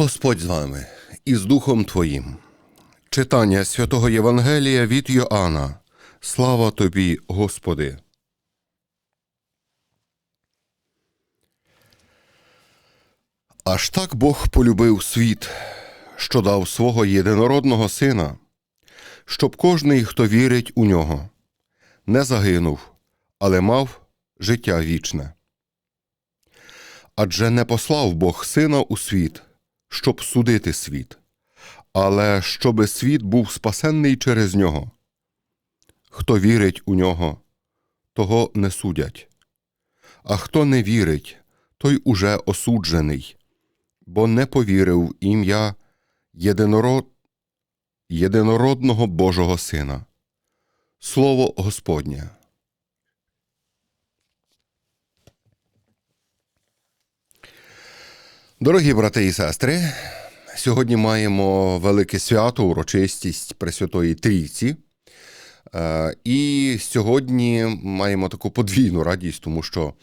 Господь з вами і з Духом Твоїм. Читання святого Євангелія від Йоанна. Слава тобі, Господи. Аж так Бог полюбив світ, що дав свого єдинородного сина, щоб кожний, хто вірить у нього, не загинув, але мав життя вічне. Адже не послав Бог сина у світ, щоб судити світ, але щоби світ був спасенний через нього. Хто вірить у нього, того не судять, а хто не вірить, той уже осуджений, бо не повірив в ім'я єдинород... єдинородного Божого Сина. Слово Господнє. Дорогі брати і сестри, сьогодні маємо велике свято, урочистість Пресвятої Трійці. Е, І сьогодні маємо таку подвійну радість, тому що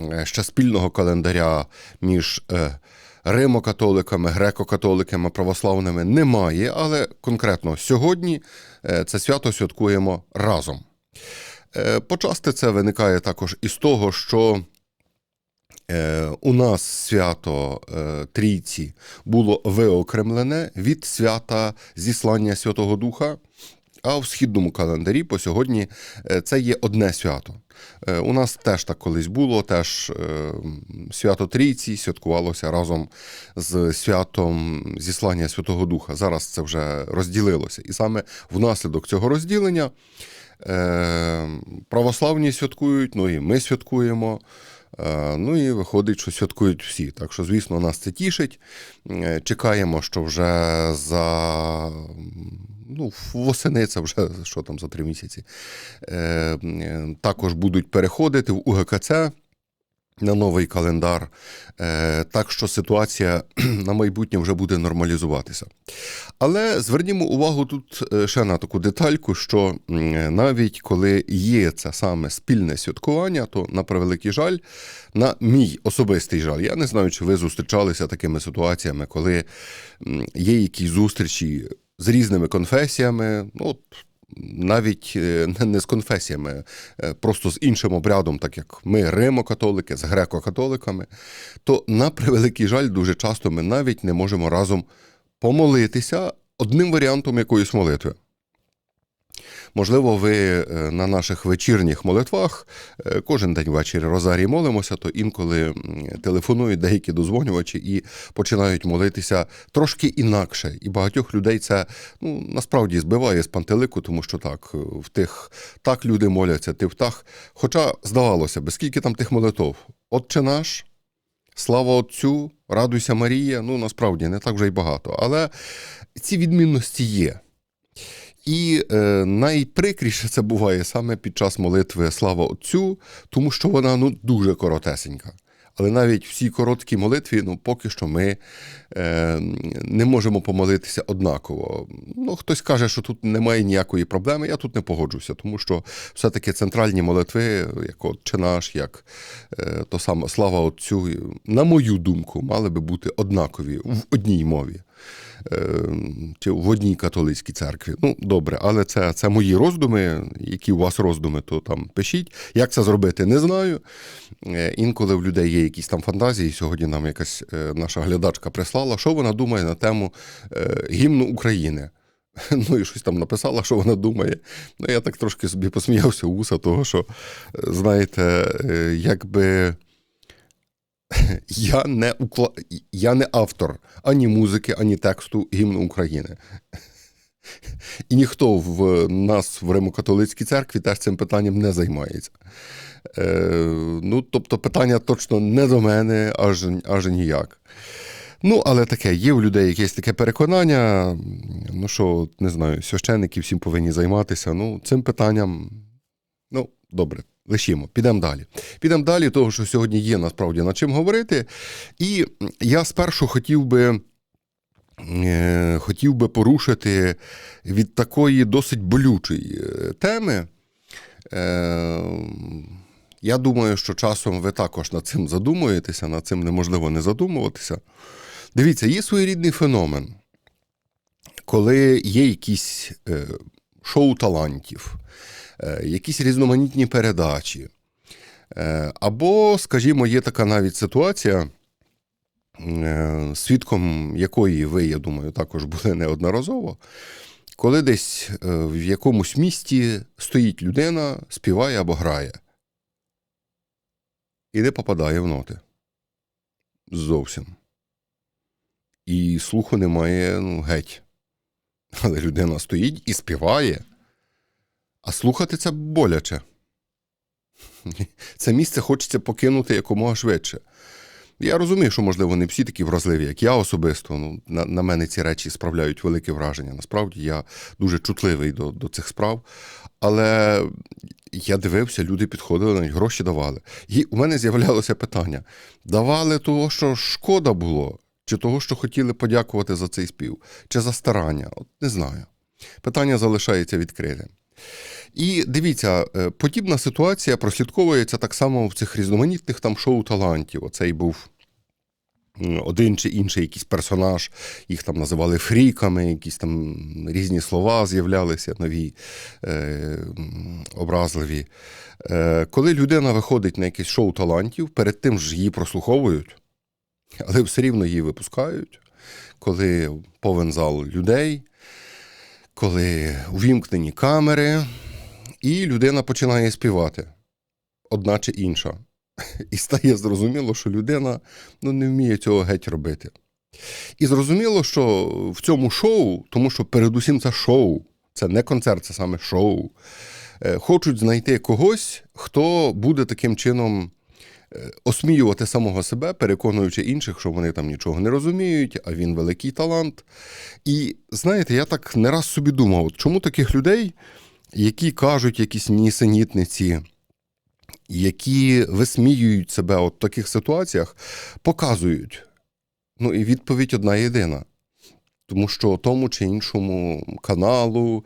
е, ще спільного календаря між е, римо-католиками, греко-католиками, православними немає, але конкретно сьогодні це свято святкуємо разом. Почасти це виникає також із того, що У нас свято е, Трійці було виокремлене від свята зіслання Святого Духа. А в східному календарі по сьогодні е, це є одне свято. Е, У нас теж так колись було, теж е, свято Трійці святкувалося разом з святом зіслання Святого Духа. Зараз це вже розділилося. І саме внаслідок цього розділення е, православні святкують, ну і ми святкуємо. Е, Ну і виходить, що святкують всі. Так що, звісно, нас це тішить. Е, Чекаємо, що вже за ну, восени, це вже що там за три місяці. е, Також будуть переходити в УГКЦ. На новий календар, Е, так що ситуація на майбутнє вже буде нормалізуватися. Але звернімо увагу тут е, ще на таку детальку, що навіть коли є це саме спільне святкування, то на превеликий жаль, на мій особистий жаль, я не знаю, чи ви зустрічалися такими ситуаціями, коли є якісь зустрічі з різними конфесіями. ну, навіть е, не- з конфесіями, е, просто з іншим обрядом, так як ми римо-католики, з греко-католиками, то на превеликий жаль, дуже часто ми навіть не можемо разом помолитися одним варіантом якоїсь молитви. Можливо, ви е, на наших вечірніх молитвах е, кожен день ввечері розарії молимося, то інколи телефонують деякі дозвонювачі і починають молитися трошки інакше. І багатьох людей це ну, насправді збиває з пантелику, тому що так, е, в тих так люди моляться, ти в так. Хоча здавалося би, скільки там тих молитов? Отче наш, слава Отцю, радуйся Марія. Ну насправді не так вже й багато. Але ці відмінності є. І е, найприкріше це буває саме під час молитви Слава Отцю, тому що вона ну, дуже коротесенька. Але навіть в цій короткій молитві, ну поки що ми е, не можемо помолитися однаково. Ну, хтось каже, що тут немає ніякої проблеми. Я тут не погоджуся, тому що все-таки центральні молитви, як Отче наш, як е, то саме Слава Отцю, на мою думку, мали би бути однакові в одній мові в одній католицькій церкві. Ну, добре, але це, це мої роздуми. Які у вас роздуми, то там пишіть. Як це зробити, не знаю. Е, Інколи в людей є якісь там фантазії. Сьогодні нам якась е, наша глядачка прислала, що вона думає на тему е, гімну України. Ну і щось там написала, що вона думає. Ну, я так трошки собі посміявся у вуса, того, що, знаєте, якби. Я не, укла... я не автор ані музики, ані тексту гімну України. І ніхто в нас в Римо-католицькій церкві теж цим питанням не займається. Е, ну, тобто, питання точно не до мене, аж, аж ніяк. Ну, але таке, є у людей якесь таке переконання, ну що, не знаю, священники всім повинні займатися. Ну, цим питанням, ну, добре, лишімо, підемо далі. Підемо далі, того, що сьогодні є насправді над чим говорити. І я спершу хотів би. е, Хотів би порушити від такої досить болючої е, теми. Е, Я думаю, що часом ви також над цим задумуєтеся, над цим неможливо не задумуватися. Дивіться, є своєрідний феномен, коли є якісь шоу талантів, якісь різноманітні передачі. Е, або, скажімо, є така навіть ситуація, е, свідком якої ви, я думаю, також були неодноразово, коли десь е, в якомусь місті стоїть людина, співає або грає і не попадає в ноти. Зовсім. І слуху немає ну, геть. Але людина стоїть і співає, а слухати це боляче. Це місце хочеться покинути якомога швидше. Я розумію, що, можливо, не всі такі вразливі, як я особисто. Ну, на, на мене ці речі справляють велике враження. Насправді я дуже чутливий до, до цих справ. Але я дивився, люди підходили, навіть гроші давали. І у мене з'являлося питання: давали того, що шкода було, чи того, що хотіли подякувати за цей спів, чи за старання? От не знаю. Питання залишається відкритим. І дивіться, е, подібна ситуація прослідковується так само в цих різноманітних там шоу талантів. Оцей був один чи інший якийсь персонаж, їх там називали фріками, якісь там різні слова з'являлися нові, е, образливі. Е, коли людина виходить на якесь шоу талантів, перед тим ж її прослуховують, але все рівно її випускають, коли повен зал людей, коли увімкнені камери, і людина починає співати одна чи інша. І стає зрозуміло, що людина ну, не вміє цього геть робити. І зрозуміло, що в цьому шоу, тому що передусім це шоу, це не концерт, це саме шоу. е, Хочуть знайти когось, хто буде таким чином осміювати самого себе, переконуючи інших, що вони там нічого не розуміють, а він великий талант. І знаєте, я так не раз собі думав, чому таких людей, які кажуть якісь нісенітниці, які висміюють себе от в таких ситуаціях, показують. Ну і відповідь одна єдина. Тому що тому чи іншому каналу,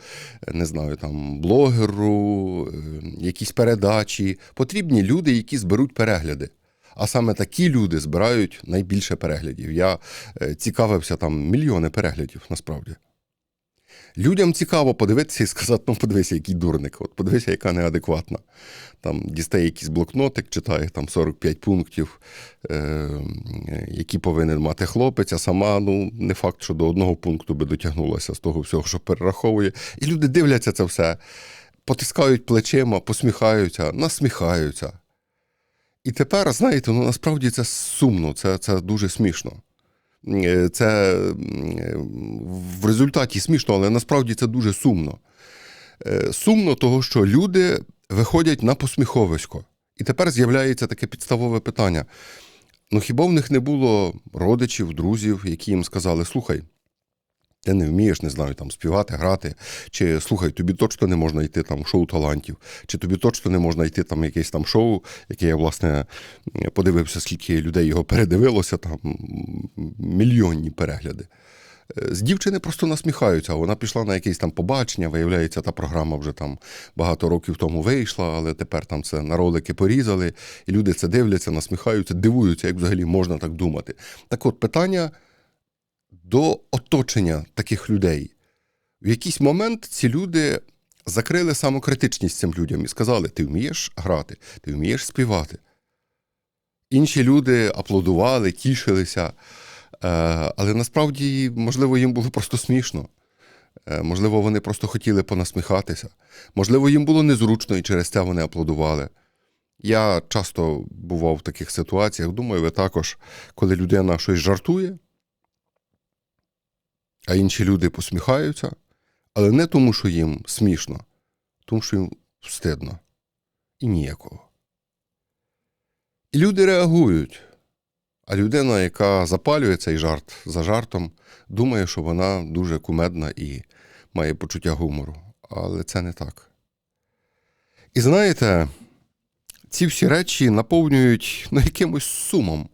не знаю, там блогеру, е, якісь передачі потрібні люди, які зберуть перегляди. А саме такі люди збирають найбільше переглядів. Я е, цікавився там мільйони переглядів насправді. Людям цікаво подивитися і сказати, ну подивися, який дурник, от подивися, яка неадекватна. Там дістає якийсь блокнотик, читає там 45 пунктів, е, які повинен мати хлопець, а сама ну, не факт, що до одного пункту би дотягнулася з того всього, що перераховує. І люди дивляться це все, потискають плечима, посміхаються, насміхаються. І тепер, знаєте, ну насправді це сумно, це, це дуже смішно. Е, Це в результаті смішно, але насправді це дуже сумно. Е, Сумно того, що люди виходять на посміховисько. І тепер з'являється таке підставове питання: ну хіба в них не було родичів, друзів, які їм сказали: слухай, ти не вмієш, не знаю, там співати, грати, чи слухай, тобі точно не можна йти там шоу талантів, чи тобі точно не можна йти там якесь там шоу, яке я, власне, подивився, скільки людей його передивилося, там мільйонні перегляди. Е, З дівчини просто насміхаються. Вона пішла на якесь там побачення, виявляється, та програма вже там багато років тому вийшла, але тепер там це на ролики порізали, і люди це дивляться, насміхаються, дивуються, як взагалі можна так думати. Так от питання до оточення таких людей. В якийсь момент ці люди закрили самокритичність цим людям і сказали: ти вмієш грати, ти вмієш співати. Інші люди аплодували, тішилися, е, але насправді, можливо, їм було просто смішно. Е, Можливо, вони просто хотіли понасміхатися. Можливо, їм було незручно і через це вони аплодували. Я часто бував в таких ситуаціях, думаю, ви також, коли людина щось жартує, а інші люди посміхаються, але не тому, що їм смішно, тому що їм встидно і ніякого. І люди реагують. А людина, яка запалює цей жарт за жартом, думає, що вона дуже кумедна і має почуття гумору. Але це не так. І знаєте, ці всі речі наповнюють ну, якимось сумом.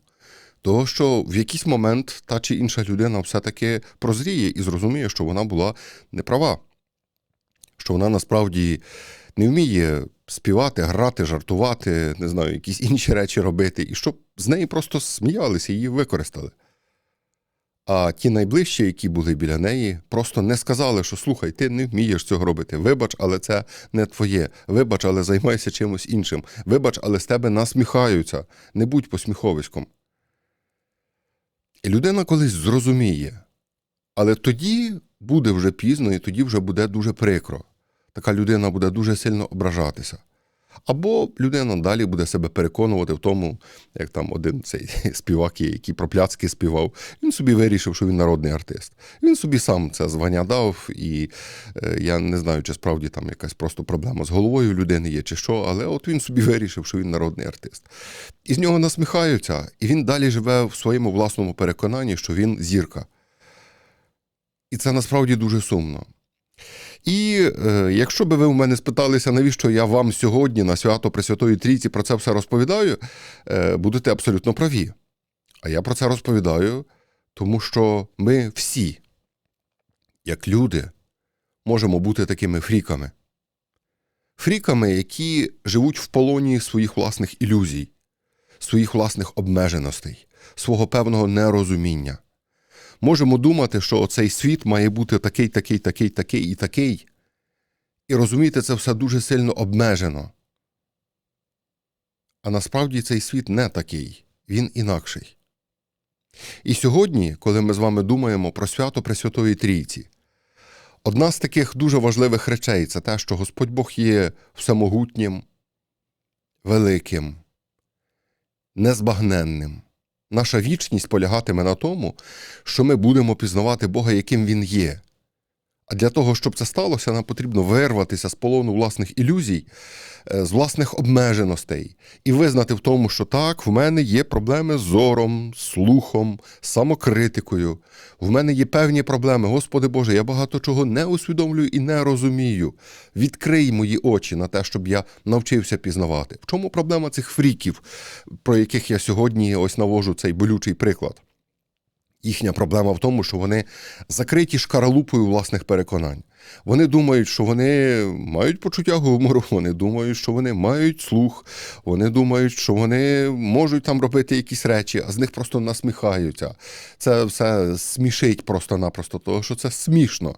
Того, що в якийсь момент та чи інша людина все-таки прозріє і зрозуміє, що вона була неправа, що вона насправді не вміє співати, грати, жартувати, не знаю, якісь інші речі робити, і щоб з неї просто сміялися, її використали. А ті найближчі, які були біля неї, просто не сказали, що слухай, ти не вмієш цього робити. Вибач, але це не твоє. Вибач, але займайся чимось іншим. Вибач, але з тебе насміхаються. Не будь посміховиськом. І людина колись зрозуміє, але тоді буде вже пізно, і тоді вже буде дуже прикро. Така людина буде дуже сильно ображатися. Або людина далі буде себе переконувати в тому, як там один цей співак, який про пляцки співав, він собі вирішив, що він народний артист. Він собі сам це звання дав, і е, я не знаю, чи справді там якась просто проблема з головою людини є, чи що, але от він собі вирішив, що він народний артист. І з нього насміхаються, і він далі живе в своєму власному переконанні, що він зірка. І це насправді дуже сумно. І е, якщо би ви у мене спиталися, навіщо я вам сьогодні на свято Пресвятої Трійці про це все розповідаю, е, будете абсолютно праві. А я про це розповідаю, тому що ми всі, як люди, можемо бути такими фріками. Фріками, які живуть в полоні своїх власних ілюзій, своїх власних обмеженостей, свого певного нерозуміння можемо думати, що цей світ має бути такий, такий, такий, такий і такий, і розуміти це все дуже сильно обмежено. А насправді цей світ не такий, він інакший. І сьогодні, коли ми з вами думаємо про свято Пресвятої Трійці, одна з таких дуже важливих речей це те, що Господь Бог є всемогутнім, великим, незбагненним. Наша вічність полягатиме на тому, що ми будемо пізнавати Бога, яким Він є. А для того, щоб це сталося, нам потрібно вирватися з полону власних ілюзій, е, з власних обмеженостей і визнати в тому, що так, в мене є проблеми з зором, слухом, самокритикою. В мене є певні проблеми. Господи Боже, я багато чого не усвідомлюю і не розумію. Відкрий мої очі на те, щоб я навчився пізнавати. В чому проблема цих фріків, про яких я сьогодні ось навожу цей болючий приклад? Їхня проблема в тому, що вони закриті шкаралупою власних переконань. Вони думають, що вони мають почуття гумору, вони думають, що вони мають слух, вони думають, що вони можуть там робити якісь речі, а з них просто насміхаються. Це все смішить просто-напросто, того що це смішно.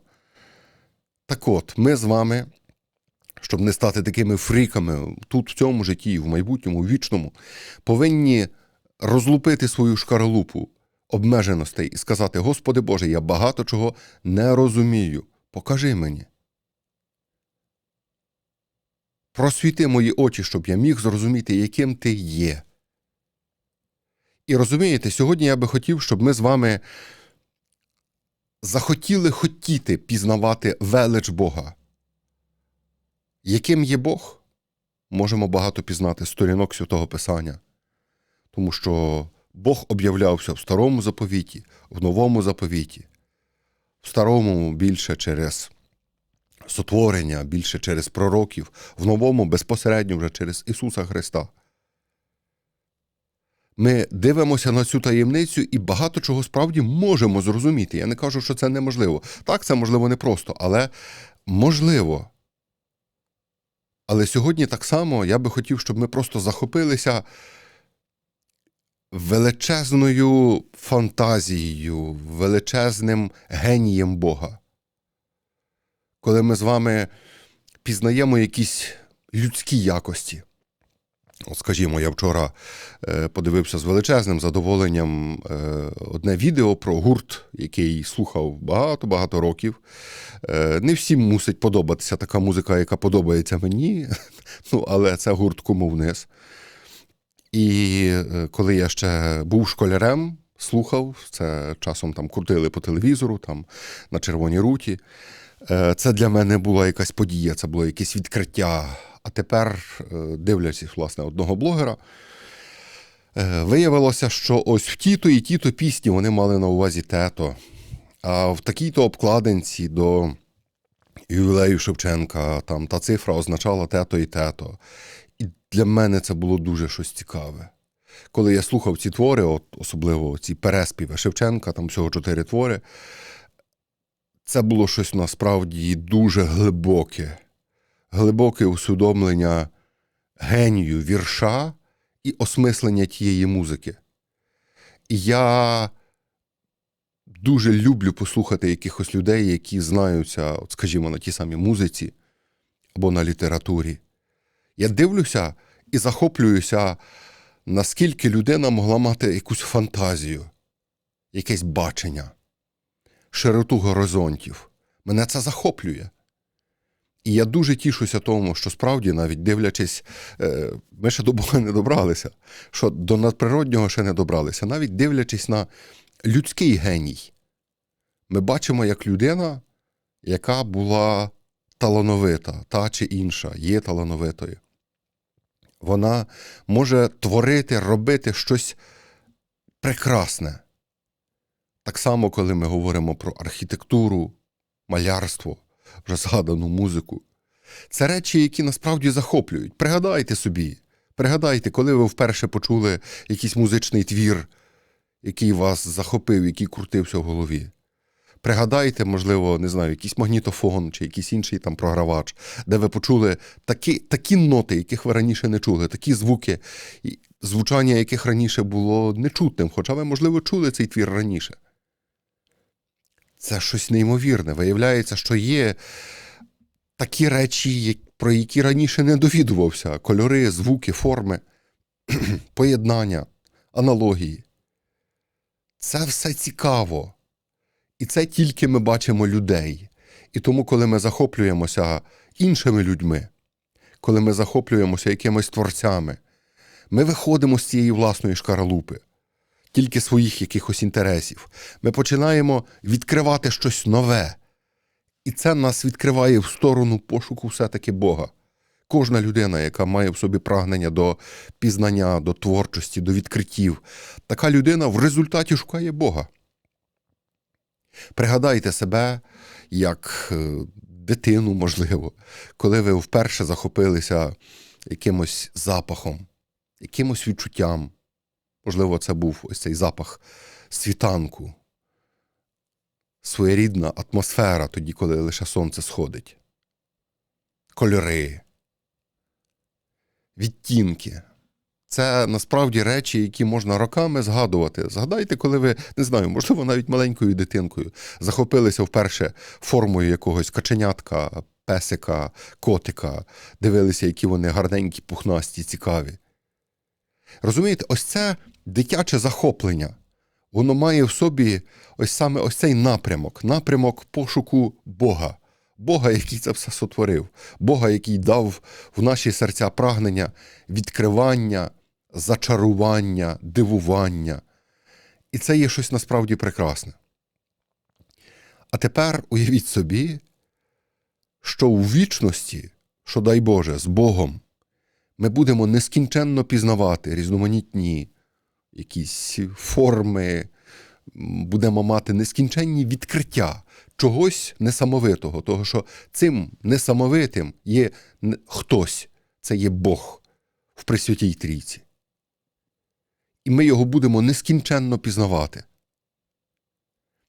Так от, ми з вами, щоб не стати такими фріками тут, в цьому житті, в майбутньому, в вічному, повинні розлупити свою шкаралупу обмеженостей і сказати: Господи Боже, я багато чого не розумію. Покажи мені. Просвіти мої очі, щоб я міг зрозуміти, яким ти є. І розумієте, сьогодні я би хотів, щоб ми з вами захотіли хотіти пізнавати велич Бога. Яким є Бог? Можемо багато пізнати сторінок святого Писання, тому що Бог об'являвся в старому заповіті, в новому заповіті, в старому більше через сотворення, більше через пророків, в новому безпосередньо вже через Ісуса Христа. Ми дивимося на цю таємницю і багато чого справді можемо зрозуміти. Я не кажу, що це неможливо. Так, це можливо непросто, але можливо. Але сьогодні так само я би хотів, щоб ми просто захопилися величезною фантазією, величезним генієм Бога. Коли ми з вами пізнаємо якісь людські якості. От, скажімо, я вчора е, подивився з величезним задоволенням е, одне відео про гурт, який слухав багато-багато років. Е, не всім мусить подобатися така музика, яка подобається мені, ну, але це гурт кому вниз. І е, коли я ще був школярем, слухав, це часом там крутили по телевізору, там на червоній руті. Е, це для мене була якась подія, це було якесь відкриття. А тепер, е, дивлячись, власне, одного блогера, виявилося, що ось в тіто і тіто пісні вони мали на увазі тето. А в такій-то обкладинці до ювілею Шевченка там та цифра означала тето і тето. Для мене це було дуже щось цікаве. Коли я слухав ці твори, от особливо ці переспіви Шевченка, там всього чотири твори, це було щось насправді дуже глибоке, глибоке усвідомлення генію вірша і осмислення тієї музики. І я дуже люблю послухати якихось людей, які знаються, от, скажімо, на тій самій музиці або на літературі. Я дивлюся і захоплююся, наскільки людина могла мати якусь фантазію, якесь бачення, широту горизонтів. Мене це захоплює. І я дуже тішуся тому, що справді, навіть дивлячись, е, ми ще до Бога не добралися, що до надприроднього ще не добралися, навіть дивлячись на людський геній, ми бачимо, як людина, яка була талановита, та чи інша, є талановитою. Вона може творити, робити щось прекрасне. Так само, коли ми говоримо про архітектуру, малярство, вже згадану музику. Це речі, які насправді захоплюють. Пригадайте собі, пригадайте, коли ви вперше почули якийсь музичний твір, який вас захопив, який крутився в голові. Пригадайте, можливо, не знаю, якийсь магнітофон чи якийсь інший там програвач, де ви почули такі, такі ноти, яких ви раніше не чули, такі звуки, звучання яких раніше було нечутним, хоча ви, можливо, чули цей твір раніше. Це щось неймовірне. Виявляється, що є такі речі, про які раніше не довідувався: кольори, звуки, форми, поєднання, аналогії. Це все цікаво. І це тільки ми бачимо людей. І тому, коли ми захоплюємося іншими людьми, коли ми захоплюємося якимись творцями, ми виходимо з цієї власної шкаралупи, тільки своїх якихось інтересів. Ми починаємо відкривати щось нове. І це нас відкриває в сторону пошуку все-таки Бога. Кожна людина, яка має в собі прагнення до пізнання, до творчості, до відкриттів, така людина в результаті шукає Бога. Пригадайте себе як е, дитину, можливо, коли ви вперше захопилися якимось запахом, якимось відчуттям. Можливо, це був ось цей запах світанку, своєрідна атмосфера тоді, коли лише сонце сходить. Кольори, відтінки. Це насправді речі, які можна роками згадувати. Згадайте, коли ви, не знаю, можливо, навіть маленькою дитинкою захопилися вперше формою якогось каченятка, песика, котика, дивилися, які вони гарненькі, пухнасті, цікаві. Розумієте, ось це дитяче захоплення. Воно має в собі ось саме ось цей напрямок, напрямок пошуку Бога. Бога, який це все сотворив, Бога, який дав в наші серця прагнення відкривання, зачарування, дивування. І це є щось насправді прекрасне. А тепер уявіть собі, що у вічності, що дай Боже, з Богом, ми будемо нескінченно пізнавати різноманітні якісь форми, будемо мати нескінченні відкриття чогось несамовитого, того, що цим несамовитим є хтось, це є Бог в Пресвятій Трійці. І ми його будемо нескінченно пізнавати.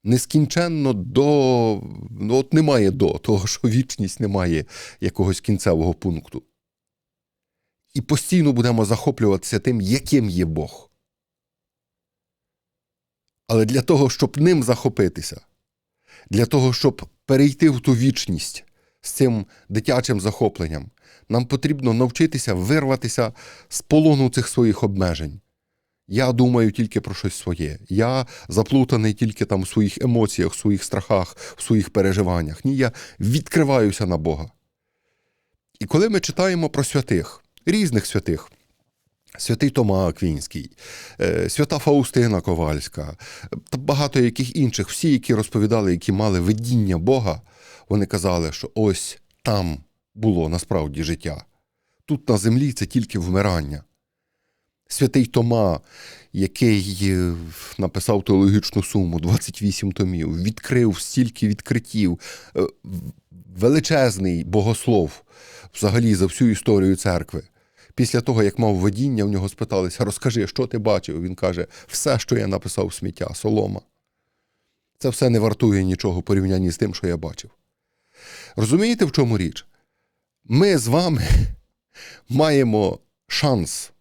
Нескінченно до. Ну, от немає до, того, що вічність не має якогось кінцевого пункту. І постійно будемо захоплюватися тим, яким є Бог. Але для того, щоб ним захопитися, для того, щоб перейти в ту вічність з цим дитячим захопленням, нам потрібно навчитися вирватися з полону цих своїх обмежень. Я думаю тільки про щось своє. Я заплутаний тільки там в своїх емоціях, в своїх страхах, в своїх переживаннях. Ні, я відкриваюся на Бога. І коли ми читаємо про святих, різних святих, святий Тома Аквінський, е, свята Фаустина Ковальська та багато яких інших, всі, які розповідали, які мали видіння Бога, вони казали, що ось там було насправді життя. Тут на землі це тільки вмирання. Святий Тома, який е, написав теологічну суму 28 томів, відкрив стільки відкриттів, е, величезний богослов взагалі за всю історію церкви. Після того, як мав видіння, в нього спиталися, розкажи, що ти бачив? Він каже, все, що я написав сміття, солома. Це все не вартує нічого в порівнянні з тим, що я бачив. Розумієте, в чому річ? Ми з вами маємо шанс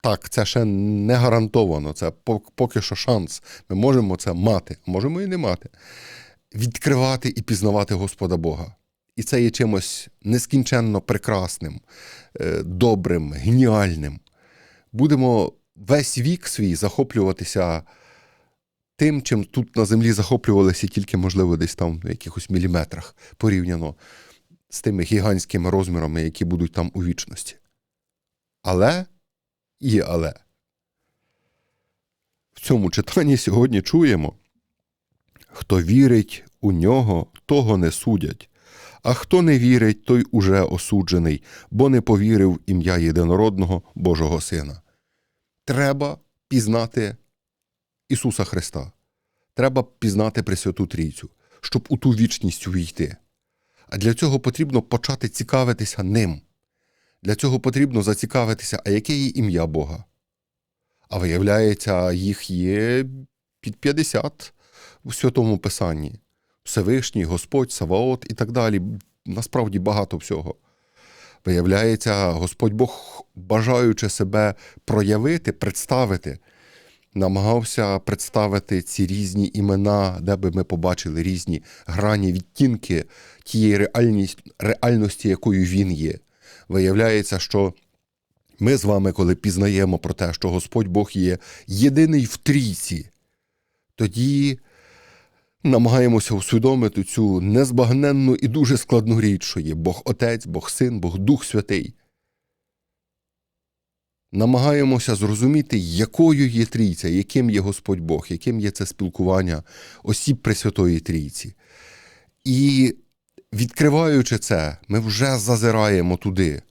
Так, це ще не гарантовано, це поки що шанс. Ми можемо це мати, а можемо і не мати. Відкривати і пізнавати Господа Бога. І це є чимось нескінченно прекрасним, е, добрим, геніальним. Будемо весь вік свій захоплюватися тим, чим тут на землі захоплювалися тільки, можливо, десь там в якихось міліметрах порівняно з тими гігантськими розмірами, які будуть там у вічності. Але і але. В цьому читанні сьогодні чуємо: хто вірить у нього, того не судять, а хто не вірить, той уже осуджений, бо не повірив в ім'я єдинородного Божого Сина. Треба пізнати Ісуса Христа. Треба пізнати Пресвяту Трійцю, щоб у ту вічність увійти. А для цього потрібно почати цікавитися ним. Для цього потрібно зацікавитися, а яке є ім'я Бога. А виявляється, їх є під 50 у Святому Писанні. Всевишній, Господь, Саваот і так далі. Насправді багато всього. Виявляється, Господь Бог, бажаючи себе проявити, представити, намагався представити ці різні імена, де би ми побачили різні грані, відтінки тієї реальності, якою він є. Виявляється, що ми з вами, коли пізнаємо про те, що Господь Бог є єдиний в трійці, тоді намагаємося усвідомити цю незбагненну і дуже складну річ, що є Бог Отець, Бог Син, Бог Дух Святий. Намагаємося зрозуміти, якою є трійця, яким є Господь Бог, яким є це спілкування осіб Пресвятої Трійці. І відкриваючи це, ми вже зазираємо туди,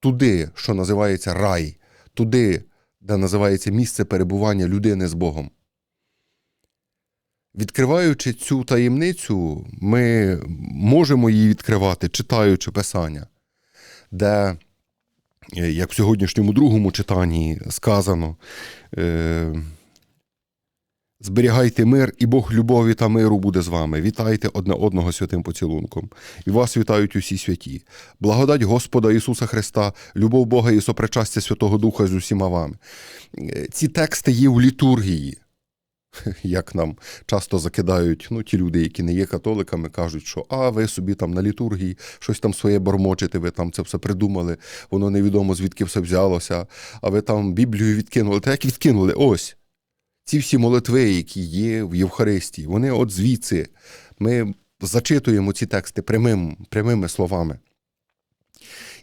туди, що називається рай, туди, де називається місце перебування людини з Богом. Відкриваючи цю таємницю, ми можемо її відкривати, читаючи Писання, де, е, як в сьогоднішньому другому читанні сказано, е, зберігайте мир, і Бог любові та миру буде з вами. Вітайте одне одного святим поцілунком. І вас вітають усі святі. Благодать Господа Ісуса Христа, любов Бога і сопричастя Святого Духа з усіма вами. Е, Ці тексти є в літургії як нам часто закидають ну, ті люди, які не є католиками, кажуть, що а ви собі там на літургії щось там своє бормочете, ви там це все придумали, воно невідомо звідки все взялося, а ви там Біблію відкинули. Та як відкинули? Ось. Ці всі молитви, які є в Євхаристії, вони от звідси. Ми зачитуємо ці тексти прямим, прямими словами.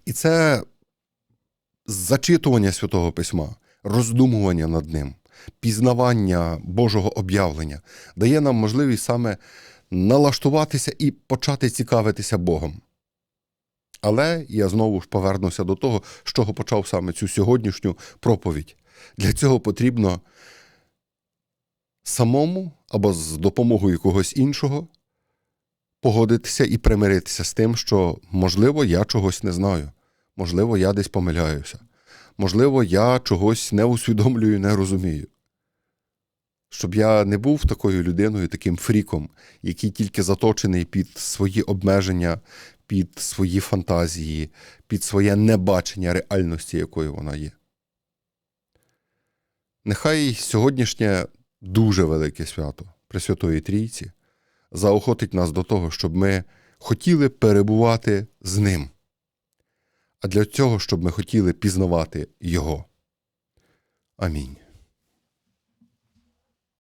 І це зачитування Святого Письма, роздумування над ним пізнавання Божого об'явлення дає нам можливість саме налаштуватися і почати цікавитися Богом. Але я знову ж повернуся до того, з чого почав саме цю сьогоднішню проповідь. Для цього потрібно самому або з допомогою когось іншого погодитися і примиритися з тим, що, можливо, я чогось не знаю, можливо, я десь помиляюся. Можливо, я чогось не усвідомлюю, не розумію. Щоб я не був такою людиною, таким фріком, який тільки заточений під свої обмеження, під свої фантазії, під своє небачення реальності, якою вона є. Нехай сьогоднішнє дуже велике свято Пресвятої Трійці заохотить нас до того, щоб ми хотіли перебувати з ним а для цього, щоб ми хотіли пізнавати Його. Амінь.